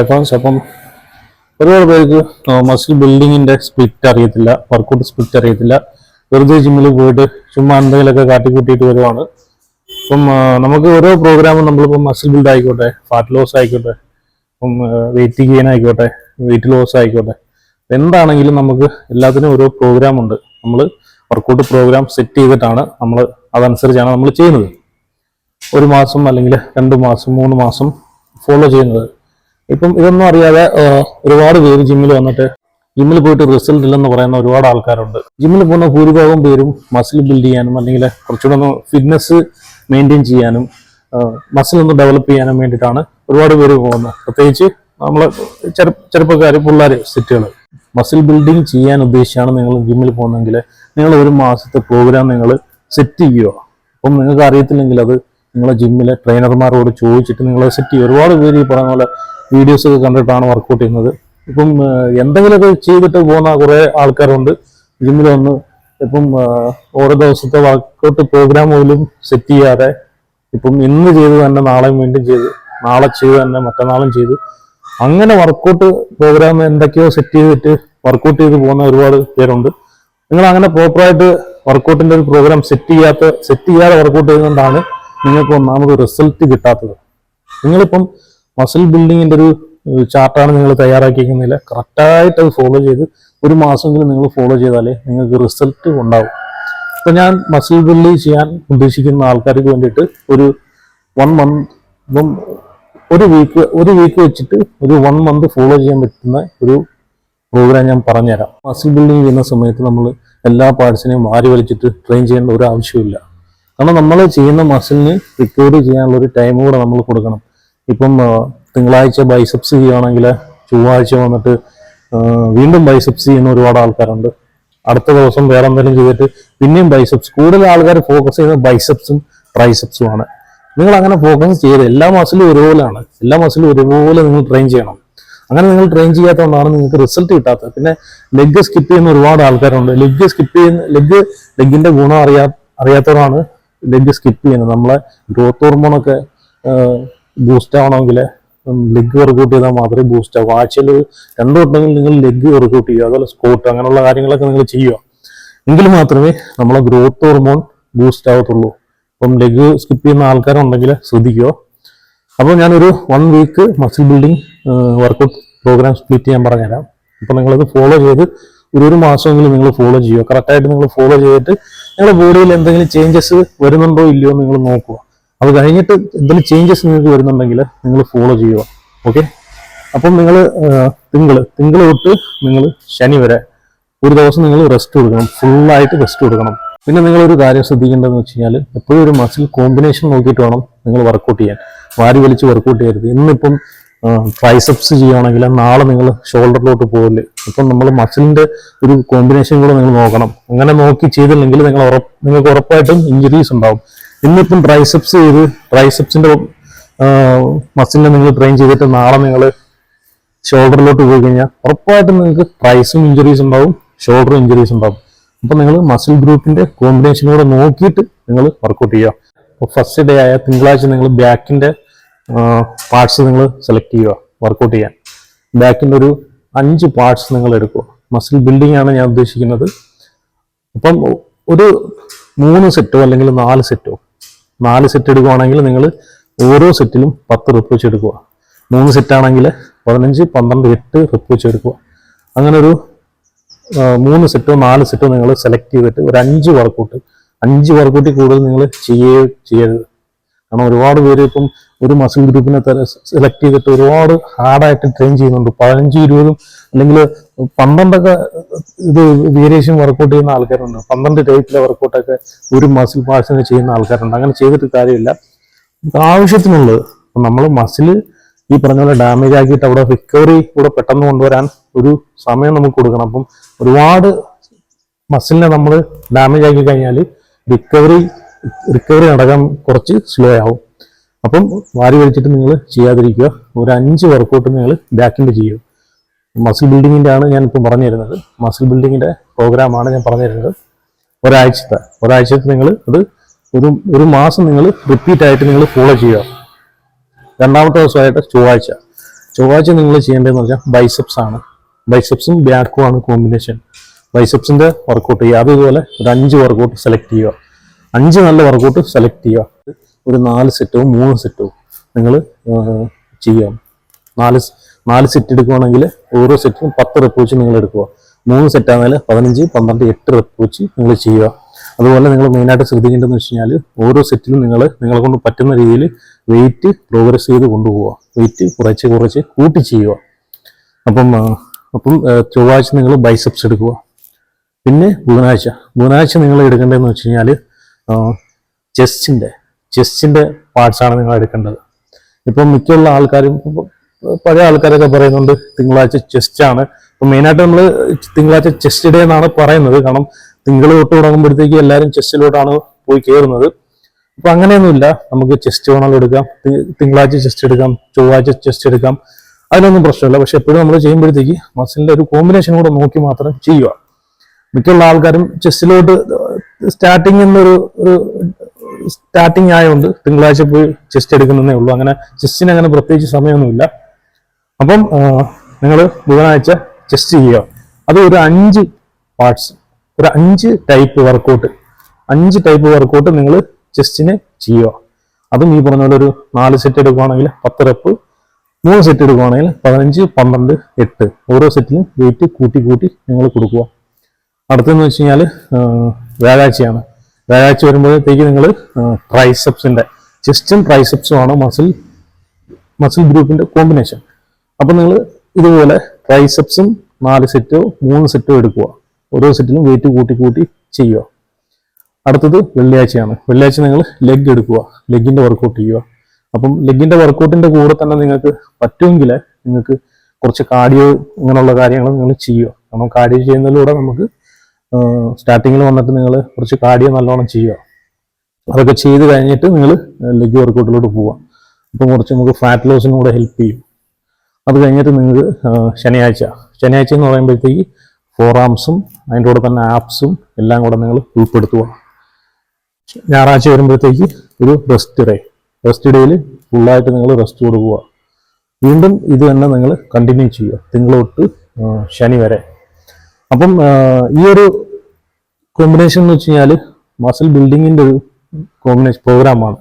IPhones അപ്പം ഒരുപാട് പേർക്ക് മസിൽ ബിൽഡിങ്ങിന്റെ സ്പ്ലിറ്റ് അറിയത്തില്ല വർക്കൗട്ട് സ്പ്ലിറ്റ് അറിയത്തില്ല. വെറുതെ ജിമ്മിൽ പോയിട്ട് ചുമ്മാ എന്തെങ്കിലുമൊക്കെ കാട്ടിക്കൂട്ടിയിട്ട് വരുവാണ്. അപ്പം നമുക്ക് ഓരോ പ്രോഗ്രാമും നമ്മളിപ്പം മസിൽ ബിൽഡ് ആയിക്കോട്ടെ ഫാറ്റ് ലോസ് ആയിക്കോട്ടെ ഇപ്പം വെയിറ്റ് ഗെയിൻ ആയിക്കോട്ടെ വെയിറ്റ് ലോസ് ആയിക്കോട്ടെ. എന്താണെങ്കിലും നമുക്ക് എല്ലാത്തിനും ഓരോ പ്രോഗ്രാം ഉണ്ട്. നമ്മൾ വർക്കൗട്ട് പ്രോഗ്രാം സെറ്റ് ചെയ്തിട്ടാണ് നമ്മൾ അതനുസരിച്ചാണ് നമ്മൾ ചെയ്യുന്നത്. ഒരു മാസം അല്ലെങ്കിൽ രണ്ട് മാസം മൂന്ന് മാസം ഫോളോ ചെയ്യുന്നത്. ഇപ്പം ഇതൊന്നും അറിയാതെ ഒരുപാട് പേര് ജിമ്മിൽ വന്നിട്ട് ജിമ്മിൽ പോയിട്ട് റിസൾട്ട് ഇല്ലെന്ന് പറയുന്ന ഒരുപാട് ആൾക്കാരുണ്ട്. ജിമ്മിൽ പോകുന്ന ഭൂരിഭാഗം പേരും മസിൽ ബിൽഡ് ചെയ്യാനും അല്ലെങ്കിൽ കുറച്ചുകൂടെ ഒന്ന് ഫിറ്റ്നസ് മെയിന്റെയിൻ ചെയ്യാനും മസിൽ ഒന്ന് ഡെവലപ്പ് ചെയ്യാനും വേണ്ടിയിട്ടാണ് ഒരുപാട് പേര് പോകുന്നത്. പ്രത്യേകിച്ച് നമ്മൾ ചെറുപ്പക്കാർ പിള്ളേർ സെറ്റുകൾ മസിൽ ബിൽഡിംഗ് ചെയ്യാൻ ഉദ്ദേശിച്ചാണ് നിങ്ങൾ ജിമ്മിൽ പോകുന്നതെങ്കിൽ നിങ്ങൾ ഒരു മാസത്തെ പ്രോഗ്രാം നിങ്ങൾ സെറ്റ് ചെയ്യുക. അപ്പം നിങ്ങൾക്ക് അറിയത്തില്ലെങ്കിൽ അത് നിങ്ങളെ ജിമ്മിലെ ട്രെയിനർമാരോട് ചോദിച്ചിട്ട് നിങ്ങൾ സെറ്റ് ചെയ്യുക. ഒരുപാട് പേര് ഈ പറഞ്ഞ പോലെ വീഡിയോസ് ഒക്കെ കണ്ടിട്ടാണ് വർക്കൗട്ട് ചെയ്യുന്നത്. ഇപ്പം എന്തെങ്കിലുമൊക്കെ ചെയ്തിട്ട് പോകുന്ന കുറേ ആൾക്കാരുണ്ട്. ജിമ്മിൽ വന്ന് ഇപ്പം ഓരോ ദിവസത്തെ വർക്കൗട്ട് പ്രോഗ്രാം പോലും സെറ്റ് ചെയ്യാതെ ഇപ്പം ഇന്ന് ചെയ്ത് തന്നെ നാളെയും വീണ്ടും ചെയ്ത് നാളെ ചെയ്ത് തന്നെ മറ്റന്നാളും ചെയ്ത്. അങ്ങനെ വർക്കൗട്ട് പ്രോഗ്രാം എന്തൊക്കെയോ സെറ്റ് ചെയ്തിട്ട് വർക്കൗട്ട് ചെയ്ത് പോകുന്ന ഒരുപാട് പേരുണ്ട്. നിങ്ങൾ അങ്ങനെ പ്രോപ്പറായിട്ട് വർക്കൗട്ടിന്റെ ഒരു പ്രോഗ്രാം സെറ്റ് ചെയ്യാത്ത സെറ്റ് ചെയ്യാതെ വർക്കൗട്ട് ചെയ്യുന്നതുകൊണ്ടാണ് നിങ്ങൾക്ക് ഒന്നാമത് റിസൾട്ട് കിട്ടാത്തത്. നിങ്ങളിപ്പം മസിൽ ബിൽഡിങ്ങിന്റെ ഒരു ചാർട്ടാണ് നിങ്ങൾ തയ്യാറാക്കിയിരിക്കുന്നില്ല കറക്റ്റായിട്ട് അത് ഫോളോ ചെയ്ത് ഒരു മാസമെങ്കിലും നിങ്ങൾ ഫോളോ ചെയ്താലേ നിങ്ങൾക്ക് റിസൾട്ട് ഉണ്ടാവും. ഇപ്പം ഞാൻ മസിൽ ബിൽഡ് ചെയ്യാൻ ഉദ്ദേശിക്കുന്ന ആൾക്കാർക്ക് വേണ്ടിയിട്ട് ഒരു വൺ മന്ത് ഒരു വീക്ക് ഒരു വീക്ക് വെച്ചിട്ട് ഒരു വൺ മന്ത് ഫോളോ ചെയ്യാൻ പറ്റുന്ന ഒരു പ്രോഗ്രാം ഞാൻ പറഞ്ഞുതരാം. മസിൽ ബിൽഡിങ് ചെയ്യുന്ന സമയത്ത് നമ്മൾ എല്ലാ പാർട്സിനെയും മാറി വലിച്ചിട്ട് ട്രെയിൻ ചെയ്യേണ്ട ഒരു ആവശ്യമില്ല കാരണം നമ്മൾ ചെയ്യുന്ന മസിലിന് റിക്കവറി ചെയ്യാനുള്ള ഒരു ടൈം കൂടെ നമ്മൾ കൊടുക്കണം. ഇപ്പം തിങ്കളാഴ്ച ബൈസെപ്സ് ചെയ്യുകയാണെങ്കിൽ ചൊവ്വാഴ്ച വന്നിട്ട് വീണ്ടും ബൈസെപ്സ് ചെയ്യുന്ന ഒരുപാട് ആൾക്കാരുണ്ട്. അടുത്ത ദിവസം വേറെ എന്തെങ്കിലും ചെയ്തിട്ട് പിന്നെയും ബൈസെപ്സ് കൂടുതൽ ആൾക്കാർ ഫോക്കസ് ചെയ്യുന്നത് ബൈസെപ്സും ട്രൈസെപ്സും ആണ്. നിങ്ങൾ അങ്ങനെ ഫോക്കസ് ചെയ്ത് എല്ലാ മസിലും ഒരുപോലെയാണ്. എല്ലാ മസിലും ഒരുപോലെ നിങ്ങൾ ട്രെയിൻ ചെയ്യണം. അങ്ങനെ നിങ്ങൾ ട്രെയിൻ ചെയ്യാത്തതുകൊണ്ടാണ് നിങ്ങൾക്ക് റിസൾട്ട് കിട്ടാത്തത്. പിന്നെ ലെഗ് സ്കിപ്പ് ചെയ്യുന്ന ഒരുപാട് ആൾക്കാരുണ്ട്. ലെഗ് സ്കിപ്പ് ചെയ്യുന്ന ലെഗ് ലെഗിന്റെ ഗുണം അറിയാ അറിയാത്തവരാണ് ലെഗ് സ്കിപ്പ് ചെയ്യുന്നത്. നമ്മളെ ഗ്രോത്ത് ഹോർമോണൊക്കെ ബൂസ്റ്റ് ആവണമെങ്കിൽ ലെഗ് വർക്കൗട്ട് ചെയ്താൽ മാത്രമേ ബൂസ്റ്റ് ആവും. ആഴ്ചയിൽ രണ്ടു വട്ടമെങ്കിൽ നിങ്ങൾ ലെഗ് വർക്കൗട്ട് ചെയ്യുക അതുപോലെ സ്കോട്ട് അങ്ങനെയുള്ള കാര്യങ്ങളൊക്കെ നിങ്ങൾ ചെയ്യുക. എങ്കിൽ മാത്രമേ നമ്മളെ ഗ്രോത്ത് ഹോർമോൺ ബൂസ്റ്റ് ആവത്തുള്ളൂ. അപ്പം ലെഗ് സ്കിപ്പ് ചെയ്യുന്ന ആൾക്കാരുണ്ടെങ്കിൽ ശ്രദ്ധിക്കുക. അപ്പോൾ ഞാനൊരു one week muscle building workout program split ചെയ്യാൻ പറഞ്ഞുതരാം. അപ്പോൾ നിങ്ങളത് ഫോളോ ചെയ്ത് ഒരു ഒരു മാസമെങ്കിലും നിങ്ങൾ ഫോളോ ചെയ്യുക. കറക്റ്റായിട്ട് നിങ്ങൾ ഫോളോ ചെയ്തിട്ട് നിങ്ങളുടെ ബോഡിയിൽ എന്തെങ്കിലും ചേഞ്ചസ് വരുന്നുണ്ടോ ഇല്ലയോ നിങ്ങൾ നോക്കുക. അത് കഴിഞ്ഞിട്ട് എന്തെങ്കിലും ചേഞ്ചസ് നിങ്ങൾക്ക് വരുന്നുണ്ടെങ്കിൽ നിങ്ങൾ ഫോളോ ചെയ്യുക. ഓക്കെ അപ്പം നിങ്ങൾ തിങ്കൾ തിങ്കൾ തൊട്ട് നിങ്ങൾ ശനി വരെ ഒരു ദിവസം നിങ്ങൾ റെസ്റ്റ് കൊടുക്കണം. ഫുള്ളായിട്ട് റെസ്റ്റ് കൊടുക്കണം. പിന്നെ നിങ്ങൾ ഒരു കാര്യം ശ്രദ്ധിക്കേണ്ടതെന്ന് വെച്ച് കഴിഞ്ഞാൽ എപ്പോഴും ഒരു മസിൽ കോമ്പിനേഷൻ നോക്കിയിട്ട് വേണം നിങ്ങൾ വർക്കൗട്ട് ചെയ്യാൻ. വാരി വലിച്ച് വർക്കൗട്ട് ചെയ്യരുത്. ഇന്നിപ്പം ട്രൈസെപ്സ് ചെയ്യുകയാണെങ്കിൽ നാളെ നിങ്ങൾ ഷോൾഡറിലോട്ട് പോകില്ല ഇപ്പം നമ്മൾ മസിലിന്റെ ഒരു കോമ്പിനേഷൻ കൂടെ നിങ്ങൾ നോക്കണം. അങ്ങനെ നോക്കി ചെയ്തില്ലെങ്കിൽ നിങ്ങൾ നിങ്ങൾക്ക് ഉറപ്പായിട്ടും ഇഞ്ചുറീസ് ഉണ്ടാവും. ഇന്നിപ്പം ട്രൈസെപ്സ് ചെയ്ത് ട്രൈസെപ്സിന്റെ മസിലിനെ നിങ്ങൾ ട്രെയിൻ ചെയ്തിട്ട് നാളെ നിങ്ങൾ ഷോൾഡറിലോട്ട് പോയി കഴിഞ്ഞാൽ ഉറപ്പായിട്ടും നിങ്ങൾക്ക് ട്രൈസും ഇഞ്ചുറീസ് ഉണ്ടാവും ഷോൾഡറും ഇഞ്ചുറീസ് ഉണ്ടാവും. അപ്പൊ നിങ്ങൾ മസിൽ ഗ്രൂപ്പിന്റെ കോമ്പിനേഷനോടെ നോക്കിയിട്ട് നിങ്ങൾ വർക്കൗട്ട് ചെയ്യുക. അപ്പോൾ ഫസ്റ്റ് ഡേ ആയ തിങ്കളാഴ്ച നിങ്ങൾ ബാക്കിന്റെ പാർട്സ് നിങ്ങൾ സെലക്ട് ചെയ്യുക വർക്കൗട്ട് ചെയ്യാൻ. ബാക്കിന്റെ ഒരു അഞ്ച് പാർട്സ് നിങ്ങൾ എടുക്കുക. മസിൽ ബിൽഡിംഗ് ആണ് ഞാൻ ഉദ്ദേശിക്കുന്നത്. അപ്പം ഒരു മൂന്ന് സെറ്റോ അല്ലെങ്കിൽ നാല് സെറ്റോ നാല് സെറ്റ് എടുക്കുവാണെങ്കിൽ നിങ്ങൾ ഓരോ സെറ്റിലും പത്ത് റിപ്പ് വെച്ച് എടുക്കുക. മൂന്ന് സെറ്റ് ആണെങ്കിൽ പതിനഞ്ച് പന്ത്രണ്ട് എട്ട് റിപ്പ് വെച്ച് എടുക്കുക. അങ്ങനെ ഒരു മൂന്ന് സെറ്റോ നാല് സെറ്റോ നിങ്ങൾ സെലക്ട് ചെയ്തിട്ട് ഒരു അഞ്ച് വർക്കൗട്ട് അഞ്ച് വർക്കൗട്ടിൽ കൂടുതൽ നിങ്ങൾ ചെയ്യേ ചെയ്യരുത്. കാരണം ഒരുപാട് പേര് ഇപ്പം ഒരു മസിൽ ഗ്രൂപ്പിനെ സെലക്ട് ചെയ്തിട്ട് ഒരുപാട് ഹാർഡായിട്ട് ട്രെയിൻ ചെയ്യുന്നുണ്ട്. പതിനഞ്ച് ഇരുപതും അല്ലെങ്കിൽ പന്ത്രണ്ടൊക്കെ ഇത് വേരിയേഷൻ വർക്കൗട്ട് ചെയ്യുന്ന ആൾക്കാരുണ്ട്. പന്ത്രണ്ട് ടൈപ്പിലെ വർക്കൗട്ടൊക്കെ ഒരു മസിൽ പാർട്സിന് ചെയ്യുന്ന ആൾക്കാരുണ്ട്. അങ്ങനെ ചെയ്തിട്ട് കാര്യമില്ല. ആവശ്യത്തിനുള്ളത് നമ്മൾ മസിൽ ഈ പറഞ്ഞ പോലെ ഡാമേജ് ആക്കിയിട്ട് അവിടെ റിക്കവറി കൂടെ പെട്ടെന്ന് കൊണ്ടുവരാൻ ഒരു സമയം നമുക്ക് കൊടുക്കണം. അപ്പം ഒരുപാട് മസിലിനെ നമ്മൾ ഡാമേജ് ആക്കി കഴിഞ്ഞാൽ റിക്കവറി റിക്കവറി നടക്കാൻ കുറച്ച് സ്ലോ ആവും. അപ്പം വാരി വലിച്ചിട്ട് നിങ്ങൾ ചെയ്യാതിരിക്കുക. ഒരു അഞ്ച് വർക്കൗട്ട് നിങ്ങൾ ബാക്കിന്റെ ചെയ്യുക. മസിൽ ബിൽഡിങ്ങിന്റെ ആണ് ഇപ്പം പറഞ്ഞു തരുന്നത് മസിൽ ബിൽഡിങ്ങിന്റെ പ്രോഗ്രാമാണ് ഞാൻ പറഞ്ഞു തരുന്നത് ഒരാഴ്ചത്തെ ഒരാഴ്ചത്തെ നിങ്ങൾ അത് ഒരു ഒരു മാസം നിങ്ങൾ റിപ്പീറ്റ് ആയിട്ട് നിങ്ങൾ ഫോളോ ചെയ്യുക. രണ്ടാമത്തെ ദിവസമായിട്ട് ചൊവ്വാഴ്ച. ചൊവ്വാഴ്ച നിങ്ങൾ ചെയ്യേണ്ടതെന്ന് പറഞ്ഞാൽ ബൈസെപ്സ് ആണ്. ബൈസെപ്സും ബാക്കും ആണ് കോമ്പിനേഷൻ ബൈസെപ്സിന്റെ വർക്കൗട്ട് ചെയ്യുക. അതുപോലെ ഒരു അഞ്ച് വർക്കൗട്ട് സെലക്ട് ചെയ്യുക. അഞ്ച് നല്ല വർക്കൗട്ട് സെലക്ട് ചെയ്യുക. ഒരു നാല് സെറ്റോ മൂന്ന് സെറ്റോ നിങ്ങൾ ചെയ്യാം നാല് നാല് സെറ്റ് എടുക്കുവാണെങ്കിൽ ഓരോ സെറ്റിനും പത്ത് റെപ്പ് വെച്ച് നിങ്ങൾ എടുക്കുക. മൂന്ന് സെറ്റ് ആണെങ്കിൽ പതിനഞ്ച് പന്ത്രണ്ട് എട്ട് റെപ്പ് വെച്ച് നിങ്ങൾ ചെയ്യുക. അതുപോലെ നിങ്ങൾ മെയിനായിട്ട് ശ്രദ്ധിക്കേണ്ടതെന്ന് വെച്ച് കഴിഞ്ഞാൽ ഓരോ സെറ്റിലും നിങ്ങൾ നിങ്ങളെ കൊണ്ട് പറ്റുന്ന രീതിയിൽ വെയിറ്റ് പ്രോഗ്രസ് ചെയ്ത് കൊണ്ടുപോവുക. വെയിറ്റ് കുറച്ച് കുറച്ച് കൂട്ടി ചെയ്യുക. അപ്പം അപ്പം ചൊവ്വാഴ്ച നിങ്ങൾ ബൈസെപ്സ് എടുക്കുക. പിന്നെ ബുധനാഴ്ച. ബുധനാഴ്ച നിങ്ങൾ എടുക്കേണ്ടതെന്ന് വെച്ച് കഴിഞ്ഞാൽ ചെസ്റ്റിന്റെ ചെസ്റ്റിന്റെ പാർട്സാണ് നിങ്ങൾ എടുക്കേണ്ടത്. ഇപ്പം മിക്കുള്ള ആൾക്കാരും പഴയ ആൾക്കാരൊക്കെ പറയുന്നുണ്ട് തിങ്കളാഴ്ച ചെസ്റ്റ് ആണ്. ഇപ്പം മെയിനായിട്ട് നമ്മൾ തിങ്കളാഴ്ച ചെസ്റ്റ് ഡേ എന്നാണ് പറയുന്നത്. കാരണം തിങ്കൾ തൊട്ട് തുടങ്ങുമ്പോഴത്തേക്ക് എല്ലാവരും ചെസ്റ്റിലോട്ടാണ് പോയി കയറുന്നത് അപ്പൊ അങ്ങനെയൊന്നുമില്ല. നമുക്ക് ചെസ്റ്റ് വേണമെങ്കിൽ എടുക്കാം. തിങ്കളാഴ്ച ചെസ്റ്റ് എടുക്കാം. ചൊവ്വാഴ്ച ചെസ്റ്റ് എടുക്കാം. അതിനൊന്നും പ്രശ്നമില്ല. പക്ഷെ എപ്പോഴും നമ്മൾ ചെയ്യുമ്പോഴത്തേക്ക് മസിലിന്റെ ഒരു കോമ്പിനേഷൻ കൂടെ നോക്കി മാത്രം ചെയ്യുക. മിക്കുള്ള ആൾക്കാരും ചെസ്റ്റിലോട്ട് സ്റ്റാർട്ടിങ് എന്നൊരു ഒരു സ്റ്റാർട്ടിങ് ആയതുകൊണ്ട് തിങ്കളാഴ്ച പോയി ചെസ്റ്റ് എടുക്കുന്നതേ ഉള്ളൂ. അങ്ങനെ ചെസ്റ്റിന് അങ്ങനെ പ്രത്യേകിച്ച് സമയമൊന്നുമില്ല. അപ്പം നിങ്ങൾ ബുധനാഴ്ച ചെസ്റ്റ് ചെയ്യുക. അത് ഒരു അഞ്ച് പാർട്സ് ഒരു അഞ്ച് ടൈപ്പ് വർക്കൗട്ട് അഞ്ച് ടൈപ്പ് വർക്കൗട്ട് നിങ്ങൾ ചെസ്റ്റിന് ചെയ്യുക. അതും ഈ പറഞ്ഞ പോലെ ഒരു നാല് സെറ്റ് എടുക്കുകയാണെങ്കിൽ പത്ത് റെപ്പ് മൂന്ന് സെറ്റ് എടുക്കുകയാണെങ്കിൽ പതിനഞ്ച് പന്ത്രണ്ട് എട്ട്. ഓരോ സെറ്റിലും വെയിറ്റ് കൂട്ടി കൂട്ടി നിങ്ങൾ കൊടുക്കുക. അടുത്തെന്ന് വെച്ച് കഴിഞ്ഞാൽ വ്യാഴാഴ്ചയാണ്. വ്യാഴാഴ്ച വരുമ്പോഴത്തേക്ക് നിങ്ങൾ ട്രൈസെപ്സിന്റെ ചെസ്റ്റും ട്രൈസെപ്സും ആണ് മസിൽ മസിൽ ഗ്രൂപ്പിന്റെ കോമ്പിനേഷൻ അപ്പൊ നിങ്ങൾ ഇതുപോലെ ട്രൈസെപ്സും നാല് സെറ്റോ മൂന്ന് സെറ്റോ എടുക്കുക. ഓരോ സെറ്റിലും വെയിറ്റ് കൂട്ടി കൂട്ടി ചെയ്യുക. അടുത്തത് വെള്ളിയാഴ്ചയാണ്. വെള്ളിയാഴ്ച നിങ്ങൾ ലെഗ് എടുക്കുക. ലെഗിന്റെ വർക്കൗട്ട് ചെയ്യുക. അപ്പം ലെഗിന്റെ വർക്കൗട്ടിന്റെ കൂടെ തന്നെ നിങ്ങൾക്ക് പറ്റുമെങ്കിൽ നിങ്ങൾക്ക് കുറച്ച് കാർഡിയോ ഇങ്ങനെയുള്ള കാര്യങ്ങൾ നിങ്ങൾ ചെയ്യുക. കാരണം കാർഡിയോ ചെയ്യുന്നതിലൂടെ നമുക്ക് സ്റ്റാർട്ടിങ്ങിൽ വന്നിട്ട് നിങ്ങൾ കുറച്ച് കാർഡിയോ നല്ലോണം ചെയ്യുക. അതൊക്കെ ചെയ്ത് കഴിഞ്ഞിട്ട് നിങ്ങൾ ലെഗ് വർക്കൗട്ടിലോട്ട് പോവുക. അപ്പം കുറച്ച് നമുക്ക് ഫാറ്റ് ലോസിനും കൂടെ ഹെൽപ്പ് ചെയ്യും. അത് കഴിഞ്ഞിട്ട് നിങ്ങൾക്ക് ശനിയാഴ്ച ശനിയാഴ്ച. എന്ന് പറയുമ്പോഴത്തേക്ക് ഫോറാംസും അതിന്റെ കൂടെ തന്നെ ആപ്സും എല്ലാം കൂടെ നിങ്ങൾ ഉൾപ്പെടുത്തുക. ഞായറാഴ്ച വരുമ്പോഴത്തേക്ക് ഒരു റെസ്റ്റ് ഡേ റെസ്റ്റ് ഡേയിൽ ഫുള്ളായിട്ട് നിങ്ങൾ റെസ്റ്റ് കൊടുക്കുക. വീണ്ടും ഇത് തന്നെ നിങ്ങൾ കണ്ടിന്യൂ ചെയ്യുക. തിങ്കൾ തൊട്ട് ശനി വരെ. അപ്പം ഈ ഒരു കോമ്പിനേഷൻ എന്ന് വെച്ച് കഴിഞ്ഞാൽ മസിൽ ബിൽഡിങ്ങിന്റെ ഒരു കോമ്പിനേഷൻ പ്രോഗ്രാമാണ്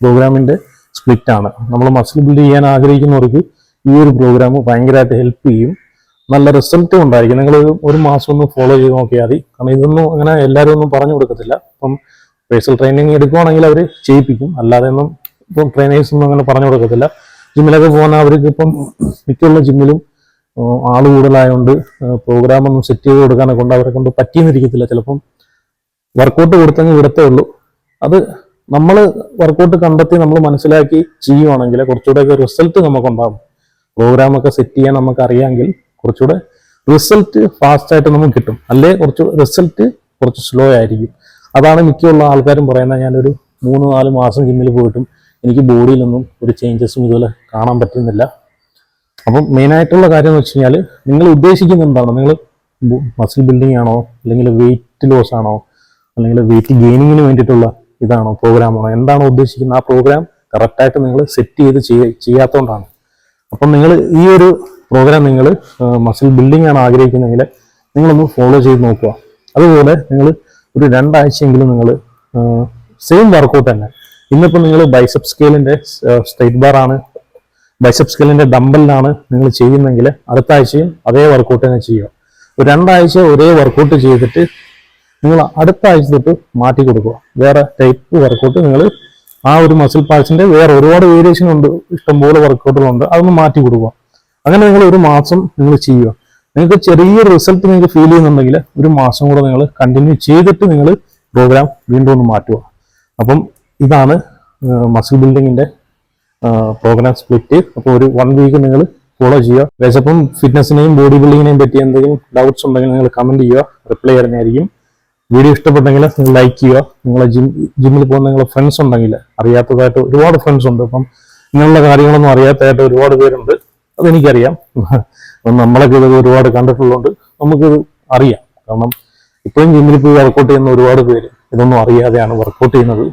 പ്രോഗ്രാമിന്റെ സ്പ്ലിറ്റാണ് നമ്മൾ മസിൽ ബിൽഡ് ചെയ്യാൻ ആഗ്രഹിക്കുന്നവർക്ക് ഈ ഒരു പ്രോഗ്രാം ഭയങ്കരമായിട്ട് ഹെൽപ്പ് ചെയ്യും. നല്ല റിസൾട്ടും ഉണ്ടായിരിക്കും. നിങ്ങൾ ഒരു മാസം ഒന്ന് ഫോളോ ചെയ്ത് നോക്കിയാൽ മതി. കാരണം ഇതൊന്നും അങ്ങനെ എല്ലാവരും ഒന്നും പറഞ്ഞു കൊടുക്കത്തില്ല. അപ്പം പേഴ്സണൽ ട്രെയിനിങ് എടുക്കുവാണെങ്കിൽ അവർ ചെയ്യിപ്പിക്കും. അല്ലാതെ ഒന്നും ഇപ്പം ട്രെയിനേഴ്സ് ഒന്നും അങ്ങനെ പറഞ്ഞു കൊടുക്കത്തില്ല. ജിമ്മിലൊക്കെ പോകുന്ന അവർക്ക് ഇപ്പം മിക്കുള്ള ജിമ്മിലും ആൾ കൂടുതലായതുകൊണ്ട് പ്രോഗ്രാം ഒന്നും സെറ്റ് ചെയ്ത് കൊടുക്കാനെ കൊണ്ട് അവരെ കൊണ്ട് പറ്റിയെന്നിരിക്കത്തില്ല. ചിലപ്പം വർക്കൗട്ട് കൊടുത്തെങ്കിൽ വിടത്തേ ഉള്ളൂ. അത് നമ്മൾ വർക്കൗട്ട് കണ്ടെത്തി നമ്മൾ മനസ്സിലാക്കി ചെയ്യുവാണെങ്കിൽ കുറച്ചുകൂടെയൊക്കെ റിസൾട്ട് നമുക്കുണ്ടാകും പ്രോഗ്രാം ഒക്കെ സെറ്റ് ചെയ്യാൻ നമുക്ക് അറിയാമെങ്കിൽ കുറച്ചുകൂടെ റിസൾട്ട് ഫാസ്റ്റ് ആയിട്ട് നമുക്ക് കിട്ടും. അല്ലേ? കുറച്ച് റിസൾട്ട് കുറച്ച് സ്ലോ ആയിരിക്കും. അതാണ് മിക്കുള്ള ആൾക്കാരും പറയുന്നത്. ഞാനൊരു മൂന്ന് നാല് മാസം ജിമ്മിൽ പോയിട്ടും എനിക്ക് ബോഡിയിലൊന്നും ഒരു ചേഞ്ചസും ഇതുപോലെ കാണാൻ പറ്റുന്നില്ല. അപ്പം മെയിനായിട്ടുള്ള കാര്യം എന്ന് വെച്ച് കഴിഞ്ഞാൽ നിങ്ങൾ ഉദ്ദേശിക്കുന്നുണ്ടോ എന്താണ്? നിങ്ങൾ മസിൽ ബിൽഡിംഗ് ആണോ? അല്ലെങ്കിൽ വെയിറ്റ് ലോസ് ആണോ? അല്ലെങ്കിൽ വെയിറ്റ് ഗെയിനിങ്ങിന് വേണ്ടിയിട്ടുള്ള ഇതാണോ പ്രോഗ്രാമാണോ എന്താണോ ഉദ്ദേശിക്കുന്നത്? ആ പ്രോഗ്രാം കറക്റ്റായിട്ട് നിങ്ങൾ സെറ്റ് ചെയ്ത് ചെയ്യാത്തതുകൊണ്ടാണ് അപ്പം നിങ്ങൾ ഈ ഒരു പ്രോഗ്രാം നിങ്ങൾ മസിൽ ബിൽഡിംഗ് ആണ് ആഗ്രഹിക്കുന്നതെങ്കിൽ നിങ്ങളൊന്ന് ഫോളോ ചെയ്ത് നോക്കുക. അതുപോലെ നിങ്ങൾ ഒരു രണ്ടാഴ്ചയെങ്കിലും നിങ്ങൾ സെയിം വർക്കൗട്ട് തന്നെ. ഇന്നിപ്പോൾ നിങ്ങൾ ബൈസപ്പ് സ്കെയിലിന്റെ സ്റ്റേറ്റ് ബാർ ആണ് ബൈസപ്പ് സ്കെയിലിന്റെ ഡമ്പലിലാണ് നിങ്ങൾ ചെയ്യുന്നതെങ്കിൽ അടുത്ത ആഴ്ചയും അതേ വർക്കൗട്ട് തന്നെ ചെയ്യുക. ഒരു രണ്ടാഴ്ച ഒരേ വർക്കൗട്ട് ചെയ്തിട്ട് നിങ്ങൾ അടുത്ത ആഴ്ച തൊട്ട് മാറ്റി കൊടുക്കുക. വേറെ ടൈപ്പ് വർക്കൗട്ട് നിങ്ങൾ ആ ഒരു മസിൽ പാർട്സിന്റെ വേറെ ഒരുപാട് വേരിയേഷൻ ഉണ്ട് ഇഷ്ടംപോലെ വർക്കൗട്ടുകളുണ്ട് അതൊന്ന് മാറ്റി കൊടുക്കുക. അങ്ങനെ നിങ്ങൾ ഒരു മാസം നിങ്ങൾ ചെയ്യുക. നിങ്ങൾക്ക് ചെറിയ റിസൾട്ട് നിങ്ങൾക്ക് ഫീൽ ചെയ്യുന്നുണ്ടെങ്കിൽ ഒരു മാസം കൂടെ നിങ്ങൾ കണ്ടിന്യൂ ചെയ്തിട്ട് നിങ്ങൾ പ്രോഗ്രാം വീണ്ടും ഒന്ന് മാറ്റുക. അപ്പം ഇതാണ് മസിൽ ബിൽഡിങ്ങിന്റെ പ്രോഗ്രാം സ്പ്ലിറ്റ് അപ്പോൾ ഒരു വൺ വീക്ക് നിങ്ങൾ ഫോളോ ചെയ്യുക. വിശപ്പം ഫിറ്റ്നസിനെയും ബോഡി ബിൽഡിങ്ങിനെയും പറ്റി എന്തെങ്കിലും ഡൗട്ട്സ് ഉണ്ടെങ്കിൽ നിങ്ങൾ കമന്റ് ചെയ്യുക. റിപ്ലൈ തരുന്നതായിരിക്കും. വീഡിയോ ഇഷ്ടപ്പെട്ടെങ്കിൽ നിങ്ങൾ ലൈക്ക് ചെയ്യുക. നിങ്ങളെ ജിം ജിമ്മിൽ പോകുന്ന നിങ്ങളെ ഫ്രണ്ട്സ് ഉണ്ടെങ്കിൽ അറിയാത്തതായിട്ട് ഒരുപാട് ഫ്രണ്ട്സ് ഉണ്ട്. അപ്പം ഇങ്ങനെയുള്ള കാര്യങ്ങളൊന്നും അറിയാത്തതായിട്ട് ഒരുപാട് പേരുണ്ട്. അതെനിക്കറിയാം നമ്മളൊക്കെ ഇത് ഒരുപാട് കണ്ടിട്ടുള്ളതുകൊണ്ട് നമുക്കിത് അറിയാം. കാരണം ഇപ്പോഴും ജിമ്മിൽ പോയി വർക്കൗട്ട് ചെയ്യുന്ന ഒരുപാട് പേര് ഇതൊന്നും അറിയാതെയാണ് വർക്കൗട്ട് ചെയ്യുന്നത്.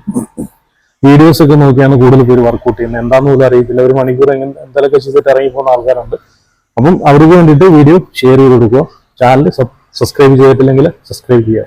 വീഡിയോസ് ഒക്കെ നോക്കിയാണ് കൂടുതൽ പേര് വർക്കൗട്ട് ചെയ്യുന്നത്. എന്താണെന്ന് പോലും അറിയത്തില്ല. ഒരു മണിക്കൂർ എങ്ങനെ എന്തെങ്കിലുമൊക്കെ ചെയ്തിട്ട് ഇറങ്ങി പോകുന്ന ആൾക്കാരുണ്ട്. അപ്പം അവർക്ക് വേണ്ടിയിട്ട് വീഡിയോ ഷെയർ ചെയ്ത് കൊടുക്കുക. ചാനൽ സബ്സ്ക്രൈബ് ചെയ്തിട്ടില്ലെങ്കിൽ സബ്സ്ക്രൈബ് ചെയ്യുക.